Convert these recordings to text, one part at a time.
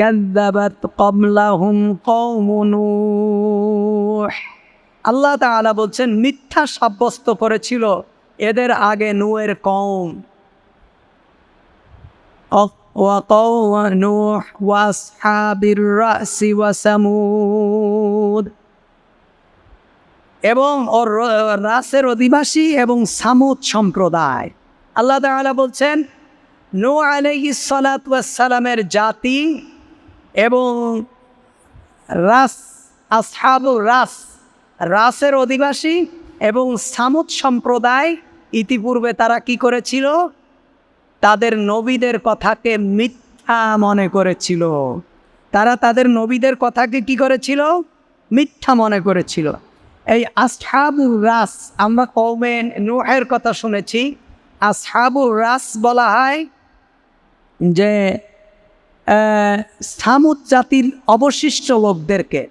كذبت قبلهم قوم نوح আল্লাহ তাআলা বলছেন মিথ্যা সাব্যস্ত করেছিল এদের আগে নুয়ের কম وقوم نوح واصحاب الرأس وثمود এবং ওর র- রাসের অধিবাসী এবং সামুদ সম্প্রদায় আল্লাহ তাআলা বলছেন নো আলাইহিস সালাতু ওয়াস সালামের জাতি এবং রাস, আসহাবুর রাস, রাসের অধিবাসী এবং সামুদ সম্প্রদায় ইতিপূর্বে তারা কি করেছিল? তাদের নবীদের কথাকে মিথ্যা মনে করেছিল। তারা তাদের নবীদের কথাকে কি করেছিল? মিথ্যা মনে করেছিল। এই আসহাবুর রাস, আমরা কৌমে নুহের কথা শুনেছি। আসহাবুর রাস বলা হয় যে সামুদ জাতির অবশিষ্ট লোকদেরকে,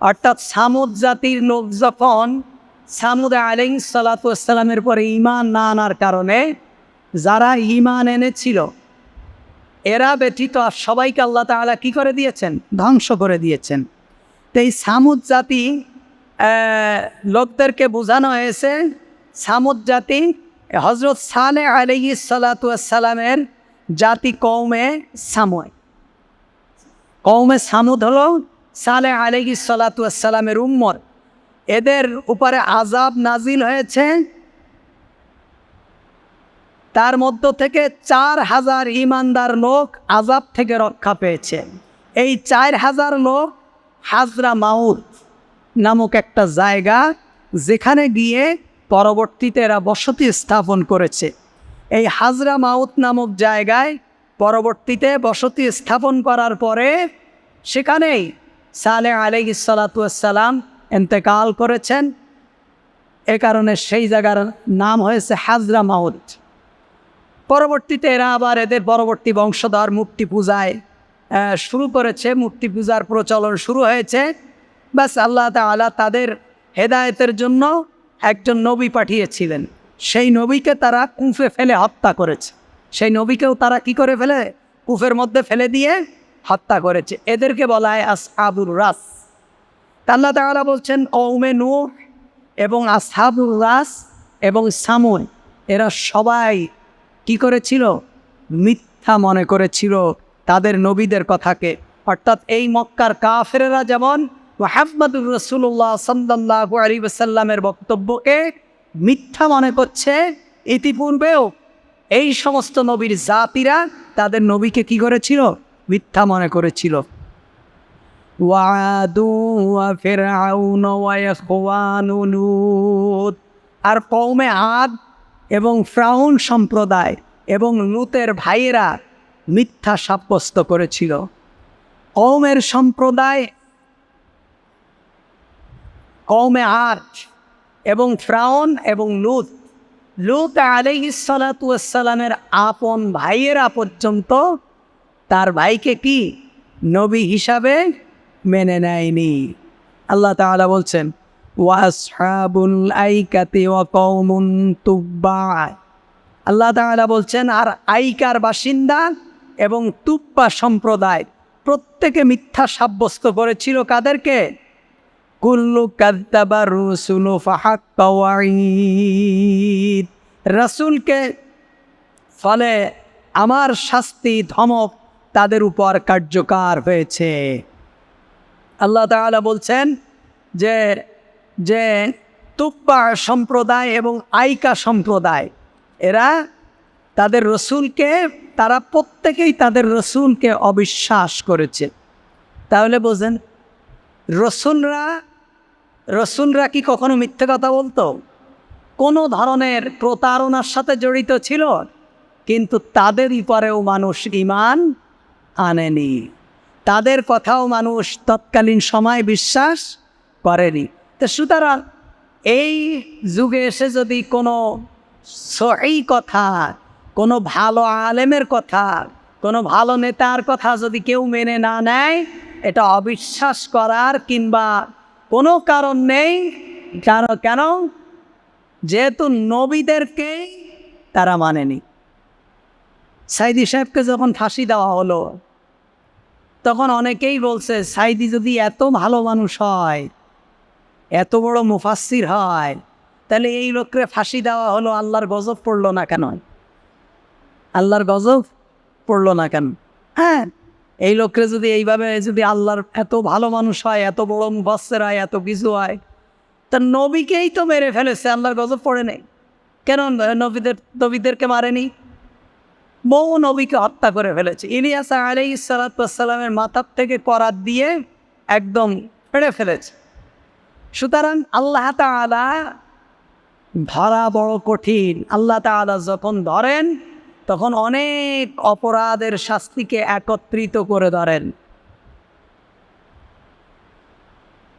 অর্থাৎ সামুদ জাতির লোক যখন সামুদ আলিং সালাতামের পরে ইমান না আনার কারণে যারা ইমান এনেছিল, এরা ব্যতীত আর সবাইকে আল্লাহ তাআলা কি করে দিয়েছেন? ধ্বংস করে দিয়েছেন। তো এই সামুদ জাতি লোকদেরকে বোঝানো হয়েছে, সামুদ জাতি হজরত সালে আলহি সালাতামের জাতি কৌমে সাময় কৌমে সামুদ হল সালে আলহি সালাতামের উম্মর এদের উপরে আজাব নাজিল হয়েছে। তার মধ্য থেকে চার হাজার ইমানদার লোক আজাব থেকে রক্ষা পেয়েছে। এই চার হাজার লোক হাজরা মাউদ নামক একটা জায়গা যেখানে গিয়ে পরবর্তীতে এরা বসতি স্থাপন করেছে। এই হাজরা মাউত নামক জায়গায় পরবর্তীতে বসতি স্থাপন করার পরে সেখানেই সালে আলহ সালাতাম এন্তেকাল করেছেন। এ কারণে সেই জায়গার নাম হয়েছে হাজরা মাউত পরবর্তীতে এরা আবার এদের পরবর্তী বংশধর মূর্তি পূজায় শুরু করেছে। মূর্তি পূজার প্রচলন শুরু হয়েছে। ব্যাস আল্লাহ তাআলা তাদের হেদায়েতের জন্য একজন নবী পাঠিয়েছিলেন। সেই নবীকে তারা কুফে ফেলে হত্যা করেছে। সেই নবীকেও তারা কি করে ফেলে? কুফের মধ্যে ফেলে দিয়ে হত্যা করেছে। এদেরকে বলা হয় আস আবুর রাস আল্লাহ তাআলা বলছেন কৌমে নূহ এবং আসহাবুর রাস এবং সামুন, এরা সবাই কি করেছিল? মিথ্যা মনে করেছিল তাদের নবীদের কথাকে। অর্থাৎ এই মক্কার কাফেরেরা যেমন মোহাম্মদুর রসুল্লাহ সাল্লাহ আলী সাল্লামের বক্তব্যকে মিথ্যা মনে করছে, ইতিপূর্বেও এই সমস্ত নবীর জাতিরা তাদের নবীকে কি করেছিল? মিথ্যা মনে করেছিল। আর কৌমে আদ এবং ফ্রাউন সম্প্রদায় এবং লুতের ভাইয়েরা মিথ্যা সাব্যস্ত করেছিল। কৌমের সম্প্রদায় কৌমে আর্চ এবং ফ্রাউন এবং লুত লুত আলহিসালামের আপন ভাইয়েরা পর্যন্ত তার ভাইকে কি নবী হিসাবে মেনে নেয়নি। আল্লাহ তাআলা বলছেন, ওয়াসহাবুল ওয়া কওমুন তুব্বা আল্লাহ তাআলা বলছেন, আর আইকার বাসিন্দা এবং তুব্বা সম্প্রদায় প্রত্যেকে মিথ্যা সাব্যস্ত করেছিল কাদেরকে? কুল্লু কাদ্দাবা রুসুলু ওয়াঈদ। রাসূলকে ফলে আমার শাস্তি, ধমক তাদের উপর কার্যকর হয়েছে। আল্লাহ তাআলা বলছেন যে যে তুব্বা সম্প্রদায় এবং আইকা সম্প্রদায়, এরা তাদের রসুলকে, তারা প্রত্যেকেই তাদের রসুলকে অবিশ্বাস করেছে। তাহলে বোঝেন, রসুলরা রসুলরা কি কখনো মিথ্যে কথা বলতো? কোনো ধরনের প্রতারণার সাথে জড়িত ছিল? কিন্তু তাদেরই পরেও মানুষ ইমান আনেনি। তাদের কথাও মানুষ তৎকালীন সময় বিশ্বাস করেনি। তো সুতরাং এই যুগে এসে যদি কোনো সহি কথা, কোনো ভালো আলেমের কথা, কোনো ভালো নেতার কথা যদি কেউ মেনে না নেয়, এটা অবিশ্বাস করার কিংবা কোনো কারণ নেই। কেন কেন? যেহেতু নবীদেরকে তারা মানেনি। সাইদি সাহেবকে যখন ফাঁসি দেওয়া হলো, তখন অনেকেই বলছে সাইদি যদি এত ভালো মানুষ হয়, এত বড় মুফাসির হয়, তাহলে এই লোককে ফাঁসি দেওয়া হলো, আল্লাহর গজব পড়ল না কেন? আল্লাহর গজব পড়ল না কেন? হ্যাঁ এই লোককে যদি এইভাবে যদি আল্লাহর এত ভালো মানুষ হয়, এত বড় মুফাসের হয়, এত কিছু হয়, তা নবীকেই তো মেরে ফেলেছে, আল্লাহর গজব পড়ে নেই। কেন নবীদের, নবীদেরকে মারেনি? বহু নবীকে হত্যা করে ফেলেছে। ইলিয়াস আলাই সালাতামের মাথার থেকে করাত দিয়ে একদম ফেড়ে ফেলেছে। সুতরাং আল্লাহ তালা ধরা বড় কঠিন। আল্লাহ তালা যখন ধরেন তখন অনেক অপরাধের শাস্তিকে একত্রিত করে ধরেন।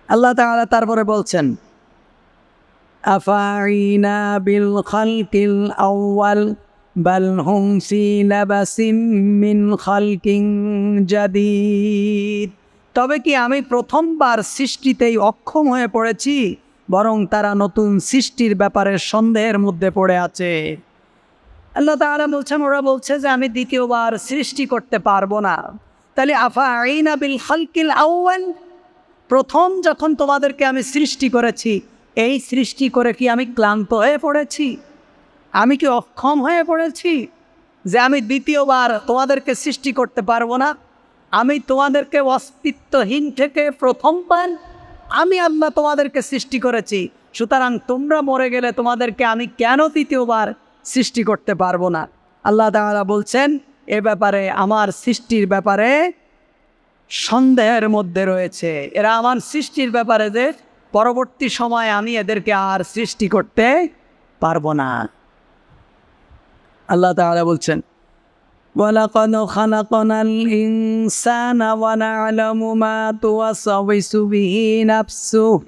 আল্লাহ তাআলা তারপরে বলছেন, আফাইনা বিল খালকিল আউয়াল, বাল হুম মিন খালকিন জাদিদ। তবে কি আমি প্রথমবার সৃষ্টিতেই অক্ষম হয়ে পড়েছি, বরং তারা নতুন সৃষ্টির ব্যাপারে সন্দেহের মধ্যে পড়ে আছে? আল্লাহ তাআলা বলছেন ওরা বলছে যে আমি দ্বিতীয়বার সৃষ্টি করতে পারব না। তাহলে আফা আইনা বিল খালকিল আউয়াল? প্রথম যখন তোমাদেরকে আমি সৃষ্টি করেছি, এই সৃষ্টি করে কি আমি ক্লান্ত হয়ে পড়েছি? আমি কি অক্ষম হয়ে পড়েছি যে আমি দ্বিতীয়বার তোমাদেরকে সৃষ্টি করতে পারব না? আমি তোমাদেরকে অস্তিত্বহীন থেকে প্রথমবার আমি আল্লাহ তোমাদেরকে সৃষ্টি করেছি। সুতরাং তোমরা মরে গেলে তোমাদেরকে আমি কেন দ্বিতীয়বার সৃষ্টি করতে পারবো না আল্লাহ তাআলা বলছেন এ ব্যাপারে আমার সৃষ্টির ব্যাপারে সন্দেহের মধ্যে রয়েছে এরা আমার সৃষ্টির ব্যাপারে যে পরবর্তী সময় আমি এদেরকে আর সৃষ্টি করতে পারবো না আল্লাহ তাআলা বলছেন ولقد خلقنا الإنسان ونعلم ما توسوس به نفسه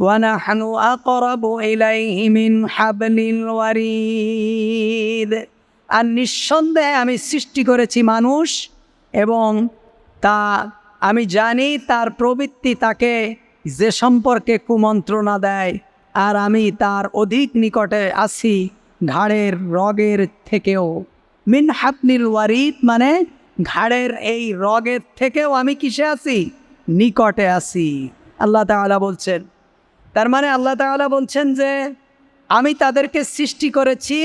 ونحن أقرب إليه من حبل الوريد আর নিঃসন্দেহে আমি সৃষ্টি করেছি মানুষ এবং তা আমি জানি তার প্রবৃত্তি তাকে যে সম্পর্কে কুমন্ত্রণা দেয় আর আমি তার অধিক নিকটে আছি ঘাড়ের রগের থেকেও মিন হাপনিল ওয়ারিদ মানে ঘাড়ের এই রগের থেকেও আমি কিসে আছি নিকটে আছি আল্লাহ তাআলা বলছেন তার মানে আল্লাহ তাআলা বলছেন যে, আমি তাদেরকে সৃষ্টি করেছি,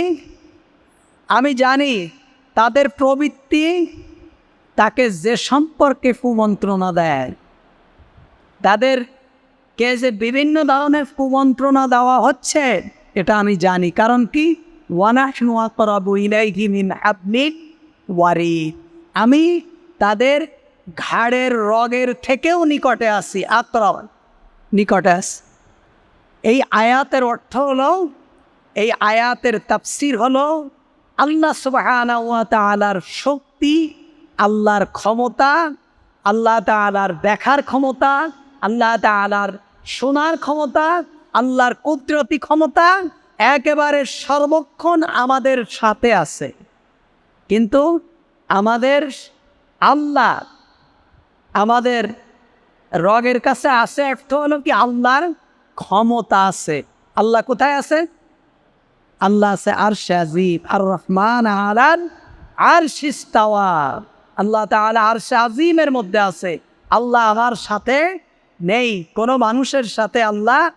আমি জানি তাদের প্রবৃত্তি তাকে যে সম্পর্কে কুমন্ত্রণা দেয়, তাদের কে যে বিভিন্ন ধরনের কুমন্ত্রণা দেওয়া হচ্ছে, এটা আমি জানি। কারণ কি? ওয়ারি আমি তাদের ঘাড়ের রগের থেকেও নিকটে আসি আক্রমণ নিকটে আসি এই আয়াতের অর্থ হলো, এই আয়াতের তাফসির হলো, আল্লাহ তাআলার শক্তি, আল্লাহর ক্ষমতা, আল্লাহ তাআলার দেখার ক্ষমতা, আল্লাহ তাআলার শোনার ক্ষমতা, আল্লাহর কুদরতি ক্ষমতা একেবারে সর্বক্ষণ আমাদের সাথে আছে। কিন্তু আমাদের আল্লাহ, আমাদের রগের কাছে আছে একটা হলো কি আল্লাহর ক্ষমতা আছে। আল্লাহ কোথায় আছে? আল্লাহ আছে আর শাজিব আর রহমান আলান আর শিস্তাওয়া আল্লাহ তাআলা আর আজিমের মধ্যে আছে। আল্লাহ আমার সাথে নেই। কোনো মানুষের সাথে আল্লাহ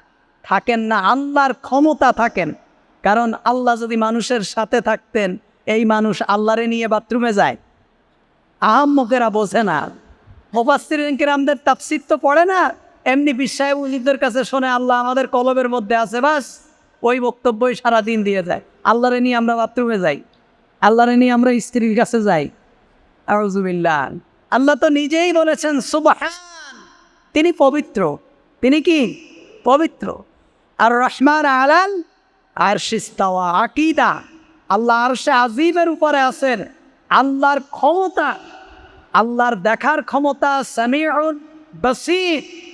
থাকেন না। আল্লাহর ক্ষমতা থাকেন। কারণ আল্লাহ যদি মানুষের সাথে থাকতেন, এই মানুষ আল্লাহরে নিয়ে বাথরুমে যায়। আহম্মকেরা বোঝে না। মোফাস্তির আমাদের তাফসির তো পড়ে না। এমনি বিশ্বায় উজিদের কাছে শোনে, আল্লাহ আমাদের কলবের মধ্যে আছে, বাস ওই বক্তব্যই সারাদিন দিয়ে যায় আল্লাহরে নিয়ে আমরা বাথরুমে যাই, আল্লাহরে নিয়ে আমরা স্ত্রীর কাছে যাই। আউজুবিল্লাহ আল্লাহ তো নিজেই বলেছেন, সুবহান। তিনি পবিত্র। তিনি কি? পবিত্র। আর রহমান আলাল আর শিস্তাওয়া আকিদা। আল্লাহ আরশে আজিমের উপরে আছেন। আল্লাহর ক্ষমতা, আল্লাহর দেখার ক্ষমতা সামিউন বসির।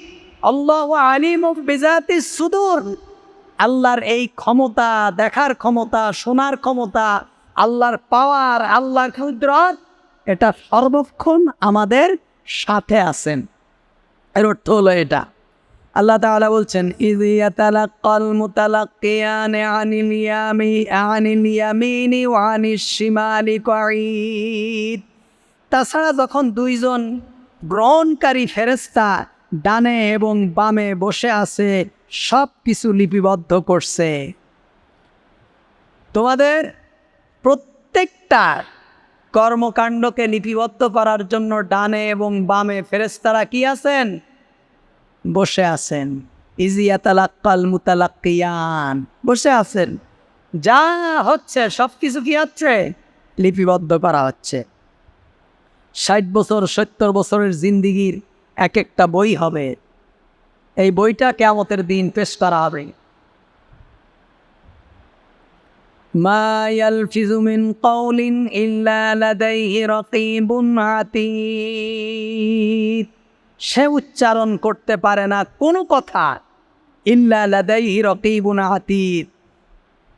আল্লাহ আলিম বিজাতি সুদূর। আল্লাহর এই ক্ষমতা, দেখার ক্ষমতা, শোনার ক্ষমতা, আল্লাহর পাওয়ার, আল্লাহর কুদরত, এটা সর্বক্ষণ আমাদের সাথে আছেন। এর অর্থ হলো এটা। আল্লাহ তাআলা বলছেন তাছাড়া যখন দুইজন গ্রহণকারী ফেরেস্তা ডানে এবং বামে বসে আছে সব কিছু লিপিবদ্ধ করছে। তোমাদের প্রত্যেকটা কর্মকাণ্ডকে লিপিবদ্ধ করার জন্য ডানে এবং বামে ফেরেস্তারা কি আছেন? বসে আছেন। ইজিয়া তালাক্কাল মুতালাক্কিয়ান। বসে আছেন। যা হচ্ছে সব কিছু কি হচ্ছে? লিপিবদ্ধ করা হচ্ছে। ষাট বছর, সত্তর বছরের জিন্দিগির এক একটা বই হবে। এই বইটা কেমতের দিন পেশ করা হবে। মা ইয়ালফিজু মিন সে উচ্চারণ করতে পারে না কোনো কথা। ইল্লা লাদাইহি আতীদ।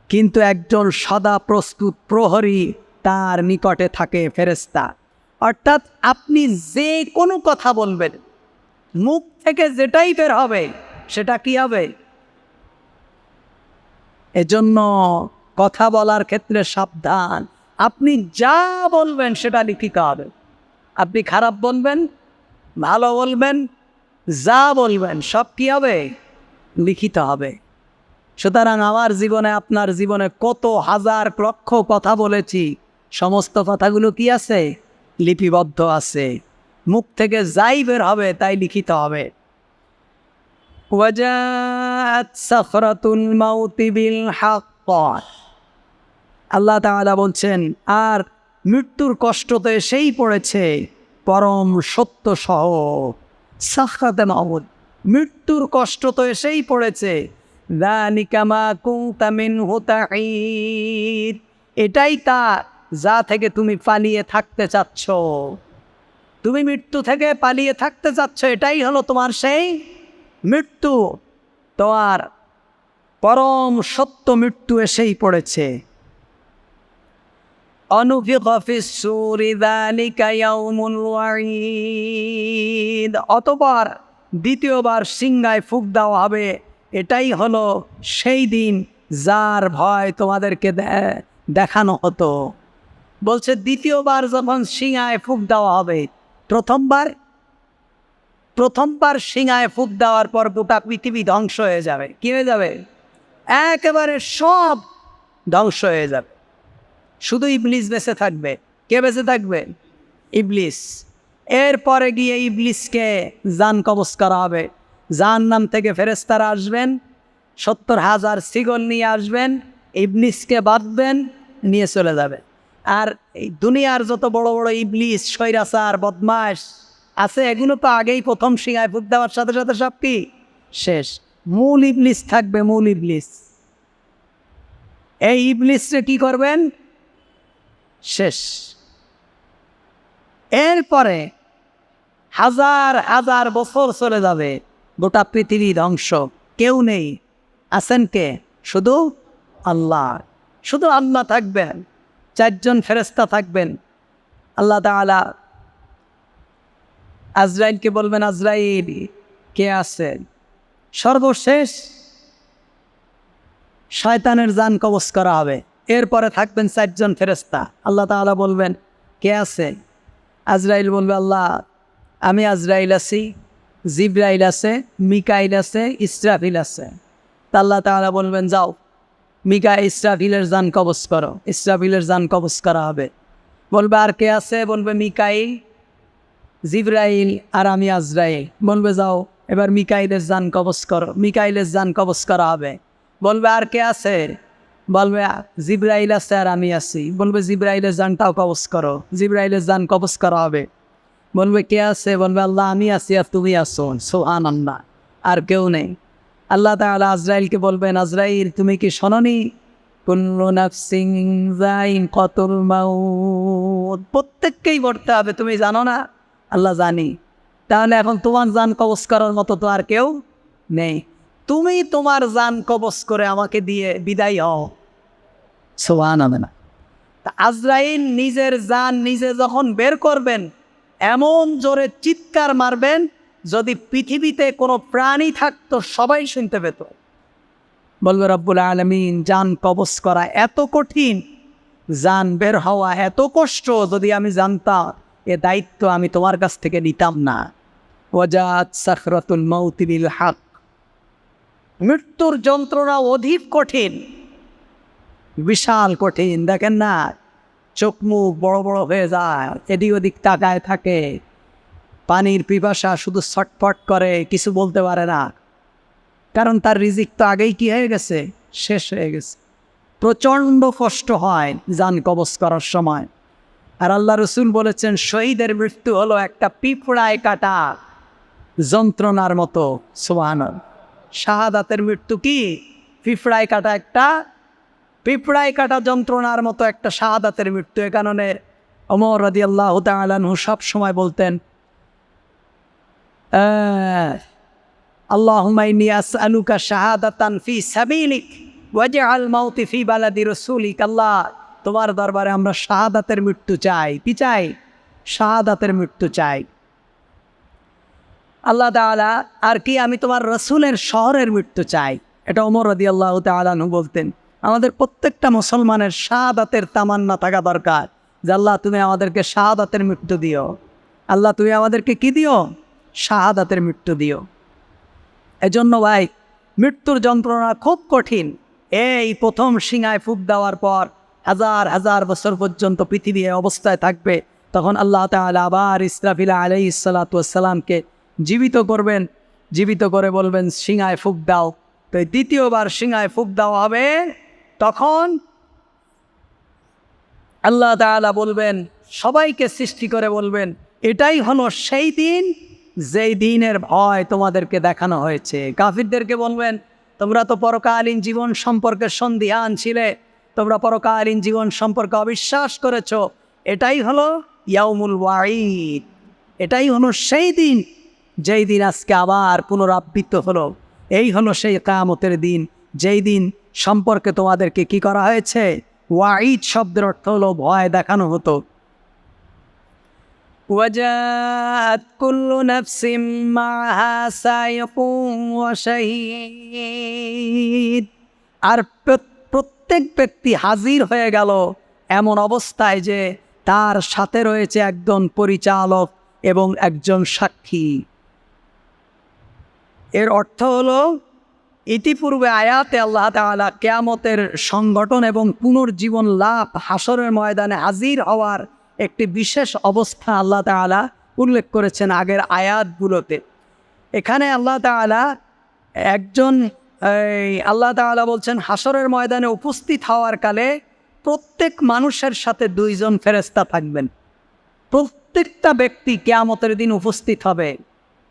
কিন্তু একজন সদা প্রস্তুত প্রহরী তার নিকটে থাকে ফেরেস্তা অর্থাৎ আপনি যে কোনো কথা বলবেন। মুখ থেকে যেটাই বের হবে, সেটা কি হবে? এজন্য কথা বলার ক্ষেত্রে সাবধান। আপনি যা বলবেন, সেটা লিখিত হবে। আপনি খারাপ বলবেন, ভালো বলবেন, যা বলবেন, সব কি হবে? লিখিত হবে। সুতরাং আমার জীবনে, আপনার জীবনে কত হাজার লক্ষ কথা বলেছি। সমস্ত কথাগুলো কি আছে? লিপিবদ্ধ আছে। মুখ থেকে যাই বের হবে, তাই লিখিত হবে। আল্লাহ তাআলা বলছেন, আর মৃত্যুর কষ্ট তো এসেই পড়েছে, পরম সত্য সহ সাখরাতে মাউত, মৃত্যুর কষ্ট তো এসেই পড়েছে এটাই তা যা থেকে তুমি পালিয়ে থাকতে চাচ্ছ। তুমি মৃত্যু থেকে পালিয়ে থাকতে চাচ্ছ এটাই হলো তোমার সেই মৃত্যু। তোমার পরম সত্য মৃত্যু এসেই পড়েছে। অতবার দ্বিতীয়বার সিংগায় ফুক দেওয়া হবে, এটাই হলো সেই দিন যার ভয় তোমাদেরকে দেখানো হতো। বলছে, দ্বিতীয়বার যখন সিংহায় ফুক দেওয়া হবে প্রথমবার প্রথমবার সিংহায় ফুক দেওয়ার পর গোটা পৃথিবী ধ্বংস হয়ে যাবে। কি হয়ে যাবে? একেবারে সব ধ্বংস হয়ে যাবে। শুধু ইবলিস বেঁচে থাকবে। কে বেঁচে থাকবে? ইবলিস। এরপরে গিয়ে ইবলিসকে জান কবজ করা হবে। জান নাম থেকে ফেরেস্তারা আসবেন, সত্তর হাজার সিগল নিয়ে আসবেন, ইবলিসকে বাঁধবেন, নিয়ে চলে যাবে আর এই দুনিয়ার যত বড় বড় ইবলিস সৈরাচার বদমাস আছে, এগুলো তো আগেই প্রথম সিংহায় ফুক দেওয়ার সাথে সাথে সব কি? শেষ। মূল ইবলিস থাকবে, মূল ইবলিস। এই ইবলিসে কি করবেন? শেষ। এরপরে হাজার হাজার বছর চলে যাবে, গোটা পৃথিবী ধ্বংস কেউ নেই। আছেন কে? শুধু আল্লাহ। শুধু আল্লাহ থাকবেন। চারজন ফেরেস্তা থাকবেন। আল্লাহ তাআলা আজরাইলকে বলবেন, আজরাইল, কে আছেন সর্বশেষ শয়তানের জান কবজ করা হবে। এরপরে থাকবেন চারজন ফেরেস্তা আল্লাহ তাআলা বলবেন, কে আছে? আজরাইল বলবে, আল্লাহ, আমি আজরাইল আছি, জিব্রাইল আছে, মিকাইল আছে, ইসরাফিল আছে। তা আল্লাহ তাআলা বলবেন, যাও। মিকা ইসরাফিলের জান কবজ করো, ইসরাফিলের জান কবজ করা হবে। বলবে, আর কে আছে? বলবে, মিকাইল, জিব্রাইল আর আমি আজরাইল। বলবে, যাও, এবার মিকাইলের জান কবজ করো, মিকাইলের জান কবজ করা হবে। বলবে, আর কে আছে? বলবে, জিব্রাইল আছে আর আমি আছি। বলবে, জিব্রাইলের জানটাও কবজ করো, জিব্রাইলের জান কবজ করা হবে। বলবে, কে আছে? বলবে, আল্লাহ, আমি আছি আর তুমি আসো সোহান আল্লাহ আর কেউ নেই। আল্লাহ তাআলা আজরাইলকে বলবেন, আজরাইল, তুমি কি শোনি প্রত্যেককেই মরতে হবে, তুমি জানো না? আল্লাহ জানি। তাহলে এখন তোমার জান কবজ করার মতো তো আর কেউ নেই। তুমি তোমার জান কবজ করে আমাকে দিয়ে বিদায় হও। সোহান হবে না আজরাইল নিজের জান নিজে যখন বের করবেন, এমন জোরে চিৎকার মারবেন যদি পৃথিবীতে কোনো প্রাণী থাকতো, সবাই শুনতে পেত। বলবে রব্বুল আলমিন জান কবজ করা এত কঠিন জান বের হওয়া এত কষ্ট, যদি আমি জানতাম এ দায়িত্ব আমি তোমার কাছ থেকে নিতাম না। ওজাত সাখরাতুল মৌতিবিল হাক। মৃত্যুর যন্ত্রণা অধিক কঠিন, বিশাল কঠিন। দেখেন না, চোখ মুখ বড় বড় হয়ে যায়, এদিক ওদিক তাকায় থাকে। পানির পিপাসা শুধু ছটফট করে, কিছু বলতে পারে না। কারণ তার রিজিক তো আগেই কি হয়ে গেছে? শেষ হয়ে গেছে। প্রচণ্ড কষ্ট হয় যান কবচ করার সময়। আর আল্লাহ রসুল বলেছেন, শহীদের মৃত্যু হলো একটা পিঁপড়ায় কাটা যন্ত্রণার মতো সোহান শাহাদাতের মৃত্যু কি? পিঁপড়ায় কাটা একটা, পিঁপড়ায় কাটা যন্ত্রণার মতো একটা শাহাদাতের মৃত্যু। এ কারণে অমর রাদি আল্লাহ সব সময় বলতেন হুমাইনিয়াস আলুকা শাহাদাতান ফি সাবিলিক ওয়াজে আল মাউতি ফি বালাদি রসুলিক আল্লাহ। তোমার দরবারে আমরা শাহাদাতের মৃত্যু চাই। কি চাই? শাহাদাতের মৃত্যু চাই। আল্লাহ তাআলা, আর কি আমি তোমার রসুলের শহরের মৃত্যু চাই? এটা ওমর রদি আল্লাহ তালানহু বলতেন। আমাদের প্রত্যেকটা মুসলমানের শাহাদাতের তামান্না থাকা দরকার। যে আল্লাহ, তুমি আমাদেরকে শাহাদাতের মৃত্যু দিও। আল্লাহ, তুমি আমাদেরকে কি দিও? শাহাদাতের মৃত্যু দিও। এজন্য ভাই, মৃত্যুর যন্ত্রণা খুব কঠিন। এই প্রথম সিঙায় ফুক দেওয়ার পর হাজার হাজার বছর পর্যন্ত পৃথিবী অবস্থায় থাকবে। তখন আল্লাহ তাআলা আবার ইসরাফিলা আলাই সালাতামকে জীবিত করবেন। জীবিত করে বলবেন সিঙায় ফুক দাও। তো দ্বিতীয়বার সিঙায় ফুক দেওয়া হবে। তখন আল্লাহ তাআলা বলবেন, সবাইকে সৃষ্টি করে বলবেন, এটাই হলো সেই দিন যেই দিনের ভয় তোমাদেরকে দেখানো হয়েছে। কাফিরদেরকে বলবেন, তোমরা তো পরকালীন জীবন সম্পর্কে সন্ধিহান ছিলে, তোমরা পরকালীন জীবন সম্পর্কে অবিশ্বাস করেছ। এটাই হলো ইয়াউমুল ওয়াঈদ। এটাই হলো সেই দিন, যেই দিন আজকে আবার পুনরাবৃত্ত হলো। এই হলো সেই কামতের দিন, যেই দিন সম্পর্কে তোমাদেরকে কি করা হয়েছে? ওয়াঈদ শব্দের অর্থ হলো ভয় দেখানো হতো। وجاءت كل نفس معها سائق وشهيد আর প্র- প্রত্যেক ব্যক্তি হাজির হয়ে গেল এমন অবস্থায় যে তার সাথে রয়েছে একজন পরিচালক এবং একজন সাক্ষী এর অর্থ হলো ইতিপূর্বে আয়াতে আল্লাহ তাআলা কেয়ামতের সংগঠন এবং পুনর্জীবন লাভ হাসরের ময়দানে হাজির হওয়ার একটি বিশেষ অবস্থা আল্লাহ তাআলা উল্লেখ করেছেন আগের আয়াতগুলোতে। এখানে আল্লাহ তাআলা একজন আল্লাহ তাআলা বলছেন হাসরের ময়দানে উপস্থিত হওয়ার কালে প্রত্যেক মানুষের সাথে দুইজন ফেরেস্তা থাকবেন। প্রত্যেকটা ব্যক্তি কেয়ামতের দিন উপস্থিত হবে।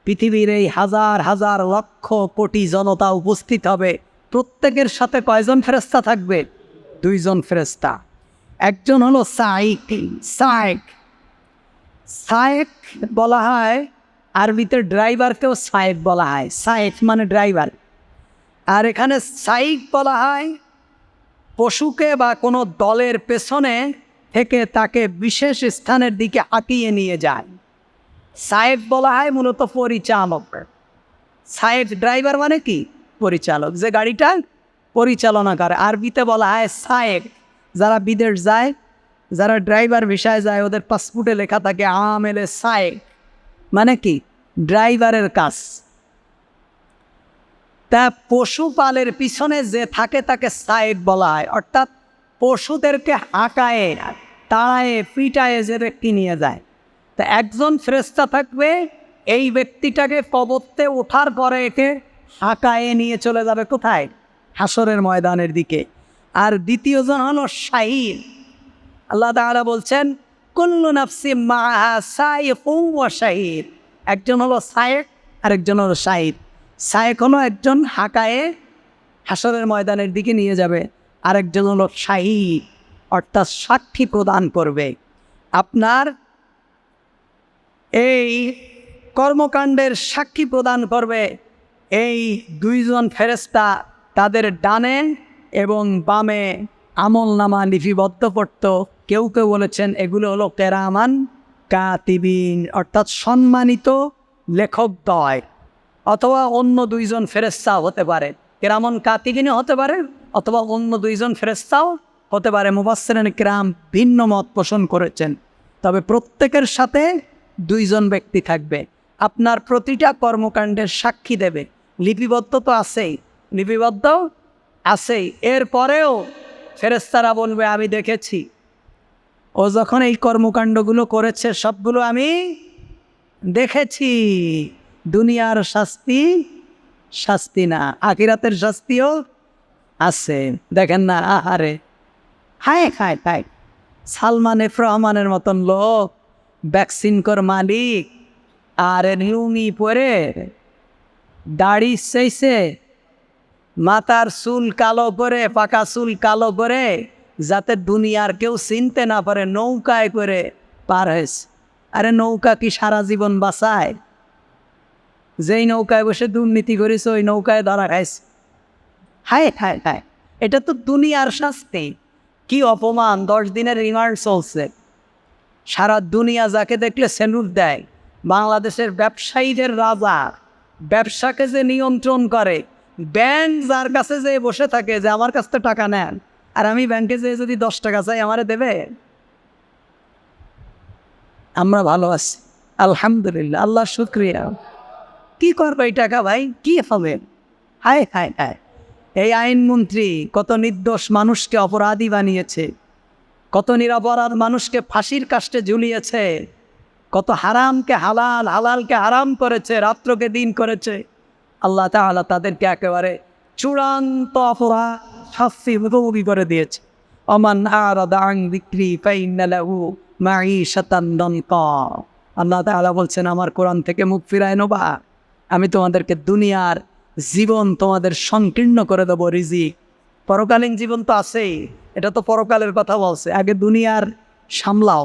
পৃথিবীর এই হাজার হাজার, লক্ষ, কোটি জনতা উপস্থিত হবে। প্রত্যেকের সাথে কয়জন ফেরেস্তা থাকবে? দুইজন ফেরেস্তা একজন হলো সাইক। সাইক। সায়েক বলা হয়, আরবিতে ড্রাইভারকেও সায়েক বলা হয়। সায়েক মানে ড্রাইভার। আর এখানে সাইক বলা হয়, পশুকে বা কোনো দলের পেছনে থেকে তাকে বিশেষ স্থানের দিকে হাঁকিয়ে নিয়ে যায়। সাহেব বলা হয় মূলত পরিচালক। সাহেব ড্রাইভার মানে কি? পরিচালক। যে গাড়িটা পরিচালনা করে। আরবিতে বলা হয় সাহেব যারা বিদেশ যায়, যারা ড্রাইভার ভিসায় যায়, ওদের পাসপোর্টে লেখা থাকে, আমেলে সাহেব মানে কি? ড্রাইভারের কাজ। তা পশুপালের পিছনে যে থাকে, তাকে সাহেব বলা হয়। অর্থাৎ পশুদেরকে হাঁকায়ে তাড়ায়ে, পিটায়ে যে ব্যক্তি নিয়ে যায়। তা একজন ফ্রেস্তা থাকবে, এই ব্যক্তিটাকে কবত্তে ওঠার পরে একে হাঁকায়ে নিয়ে চলে যাবে কোথায়? হাসরের ময়দানের দিকে। আর দ্বিতীয়জন হলো শাহিদ আল্লাহ তাআলা বলছেন, কুল্লু নাফসি মাহা সাইফুম ওয়া শাহিদ একজন হলো সায়েক আর একজন হলো শাহিদ সায়েক হলো একজন হাঁকায়ে হাসরের ময়দানের দিকে নিয়ে যাবে, আরেকজন হলো শাহিদ অর্থাৎ সাক্ষী প্রদান করবে। আপনার এই কর্মকাণ্ডের সাক্ষী প্রদান করবে এই দুইজন ফেরেস্তা তাদের ডানে এবং বামে আমল নামা লিপিবদ্ধ করত। কেউ কেউ বলেছেন, এগুলো হলো কেরামান কাতিবিন, অর্থাৎ সম্মানিত লেখক দয় অথবা অন্য দুইজন ফেরেস্তাও হতে পারে। কেরামন কাতিবিনও হতে পারে, অথবা অন্য দুইজন ফেরেস্তাও হতে পারে। মুবাসসিরিন কিরাম ভিন্ন মত পোষণ করেছেন। তবে প্রত্যেকের সাথে দুইজন ব্যক্তি থাকবে। আপনার প্রতিটা কর্মকাণ্ডের সাক্ষী দেবে। লিপিবদ্ধ তো আছেই। লিপিবদ্ধ আছেই এরপরেও ফেরেস্তারা বলবে, আমি দেখেছি। ও যখন এই কর্মকাণ্ডগুলো করেছে, সবগুলো আমি দেখেছি। দুনিয়ার শাস্তি শাস্তি না, আখিরাতের শাস্তিও আছে। দেখেন না, আহারে। হায় খায় খায় সালমান এফ রহমানের মতন লোক, ভ্যাকসিন কর মালিক, আর নিউমি পরে দাড়ি চাইছে মাথার চুল কালো করে, পাকা চুল কালো করে, যাতে দুনিয়ার কেউ চিনতে না পারে, নৌকায় করে পার হয়েছে। আরে নৌকা কি সারা জীবন বাঁচায়? যেই নৌকায় বসে দুর্নীতি করেছে, ওই নৌকায় ধরা খাইছে। হায় হায় হায়, এটা তো দুনিয়ার শাস্তি। কি অপমান, দশ দিনের রিমান্ড চলছে। সারা দুনিয়া যাকে দেখলে সেলুট দেয়। বাংলাদেশের ব্যবসায়ীদের রাজা, ব্যবসাকে যে নিয়ন্ত্রণ করে ব্যাংক যার কাছে যে বসে থাকে যে আমার কাছ থেকে টাকা নেন, আর আমি ব্যাংকে যেয়ে যদি দশ টাকা চাই, আমারে দেবে? আমরা ভালো আছি। আলহামদুলিল্লাহ আল্লাহ শুক্রিয়া। কি করবে এই টাকা ভাই? কি হবে? হায় হায় হায়। এই আইনমন্ত্রী কত নির্দোষ মানুষকে অপরাধী বানিয়েছে। কত নিরপরাধ মানুষকে ফাঁসির কাষ্টে ঝুলিয়েছে। কত হারামকে হালাল, হালালকে হারাম করেছে, রাত্রকে দিন করেছে। আল্লাহ তাআলা তাদেরকে একেবারে চূড়ান্ত অপরাধ, শাস্তি মুখোমুখি করে দিয়েছে। অমান বিক্রি ফাইনালাহু মাই শতান্দনকা আল্লাহ তাআলা বলছেন, আমার কোরআন থেকে মুখ ফিরায় নোবা। আমি তোমাদেরকে দুনিয়ার জীবন তোমাদের সংকীর্ণ করে দেবো, রিজিক। পরকালীন জীবন তো আছেই, এটা তো পরকালের কথা বলছে। আগে দুনিয়ার সামলাও।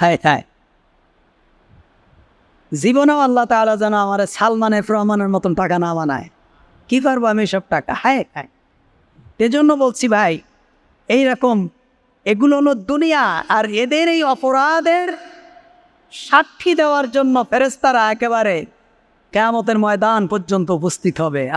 হায় হায়। জীবনেও আল্লাহ তালা যেন আমার সালমানের এফ রহমানের মতন টাকা না বানায়। কী করব আমি সব টাকা? হায় হায়। এজন্য বলছি ভাই এই রকম এগুলো হলো দুনিয়া আর এদের এই অপরাধের সাক্ষী দেওয়ার জন্য ফেরেস্তারা একেবারে কেয়ামতের ময়দান পর্যন্ত উপস্থিত হবে।